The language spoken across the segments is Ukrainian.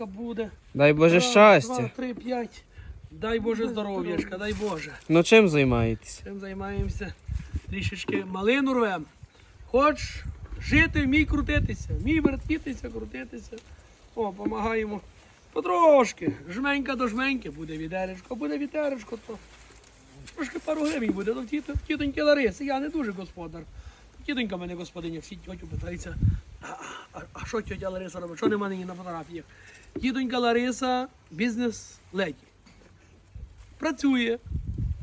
буде. Дай Боже Раз, щастя. Два, три, п'ять. Дай Боже здоров'ячка, дай Боже. Ну чим займаєтесь? Цим займаємося. Трішечки малину рвем. Хоч жити, вмій крутитися, вмій вертітися, крутитися. О, допомагаємо. Потрошки. Жменька до жменьки буде відеречко, буде вітеречко, то трошки пару гривень буде. Ну, тіто, тітоньки Лариси, я не дуже господар. Тітонька мене господиня, всі тьотю питаються, а, що тьотя Лариса робить? Що нема нині на фотографіях? Тітонька Лариса бізнес-леді. Працює,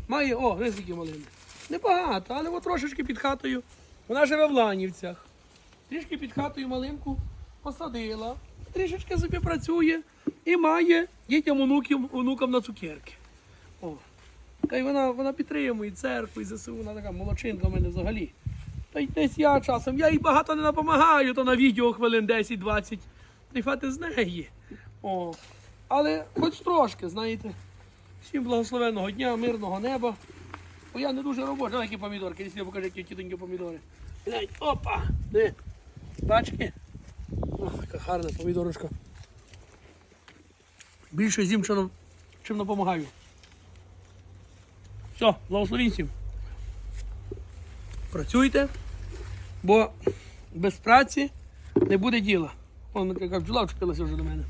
має, о, скільки малини. Небагато, але от трошечки під хатою. Вона живе в Ланівцях. Трішки під хатою малинку посадила, трішечки собі працює і має дітям онуків, онукам на цукерки. О. Та й вона, вона підтримує церкву і ЗСУ, вона така молодчинка в мене взагалі. Та й десь я часом, я їй багато не допомагаю, то на відео хвилин 10-20. Та й з неї. О. Але хоч трошки, знаєте. Всім благословенного дня, мирного неба. Бо я не дуже. Ось які помідорки, якщо я покажу, які тітонькі помідори. Глянь, опа! Де? Бачки? Ох, яка гарна помідорочка. Більше з'їм, чим, чим допомагаю. Все, благословінь всім. Працюйте, бо без праці не буде діла. Вон яка бджола вчепилася вже до мене.